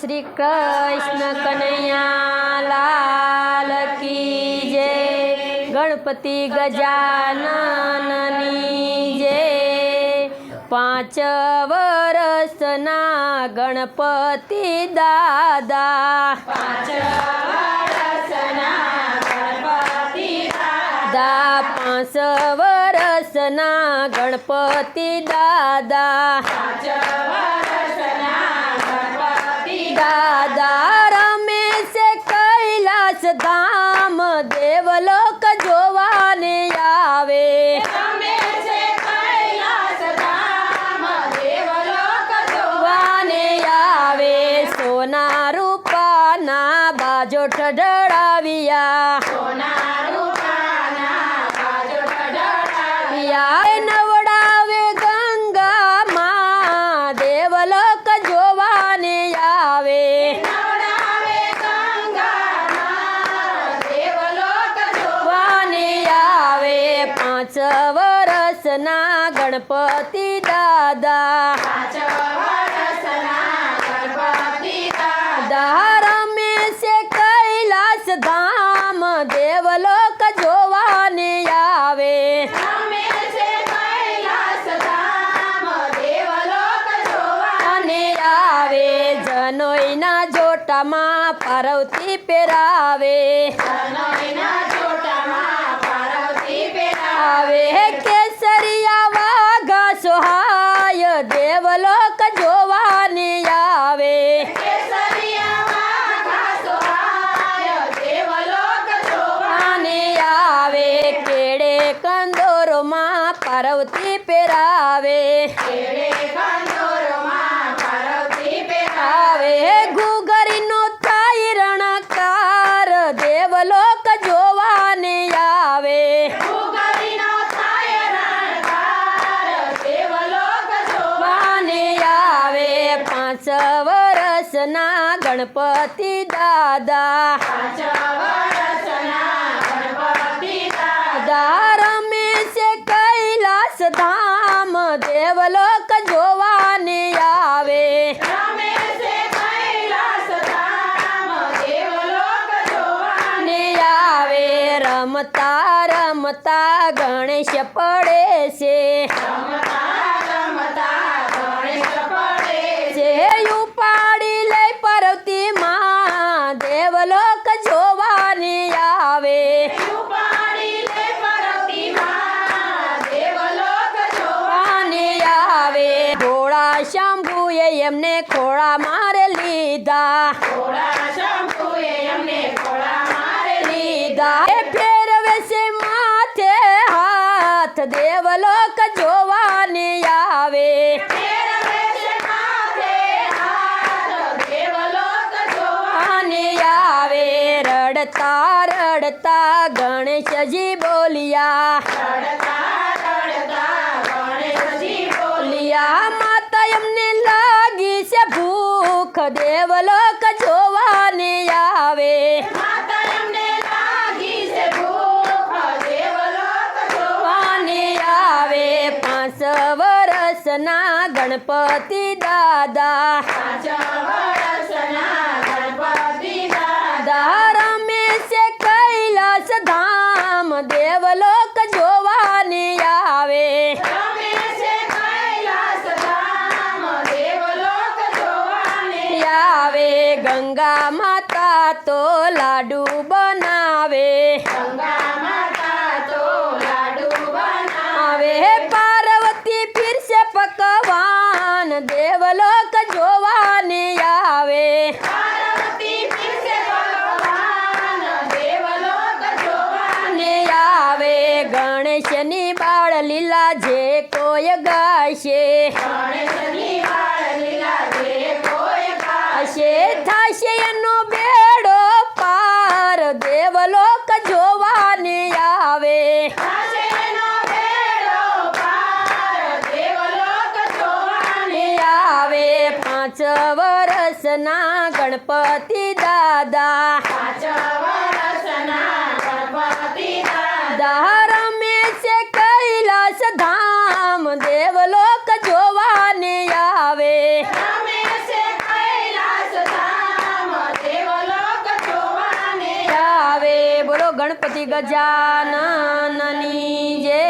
શ્રી કૃષ્ણ કનૈયા લાલ કી જય. ગણપતિ ગજાનનની જય. પાંચ વર્ષના ગણપતિ દાદા. દા પાંચ વરસના ગણપતિ દાદા. દાદા રમેશે કૈલાસ ધામ. દેવલોક જોવાને આવે. સોના રૂપાના બાજો ઠઢળાવ્યા પાંચ વરસના ગણપતિ દાદા. ધારમે છે કૈલાસ ધામ દેવલોક જોવાને આવે. આવે જનોઈના જોટામાં પાર્વતી પહેરાવે. આવે llévalo વર્ષના ગણપતિ દાદા. રમે છે કૈલાસ ધામ દેવલોક જોવાને આવે. ને આવે. રમતા રમતા ગણેશ પડે છે. શંભુએ એમને ખોળા મારે લીધા. લીધા. એ ફેરવે છે માથે હાથ દેવલોક જોવાને આવે. રડતા રડતા ગણેશજી બોલ્યા. ભૂખ દેવલોક જોવાને આવે. વર્ષના ગણપતિ દાદા. રમેશ કૈલાસ ધામ. દેવલોક જોવાને આવે. ગંગા માતા તો લાડુ બનાવે. આવે પાર્વતી ફિરસે પકવાન, દેવલોક જોવાને આવે. ને આવે ગણેશની બાળ લીલા જે કોઈ ગાશે. હશે થાશે એનો બેડો પાર દેવલોક જોવાને આવે. આવે. પાંચ વર્ષના ગણપતિ દાદા. દાદા. રમે છે કૈલાસ ધામ ગણપતિ ગજાનનની જે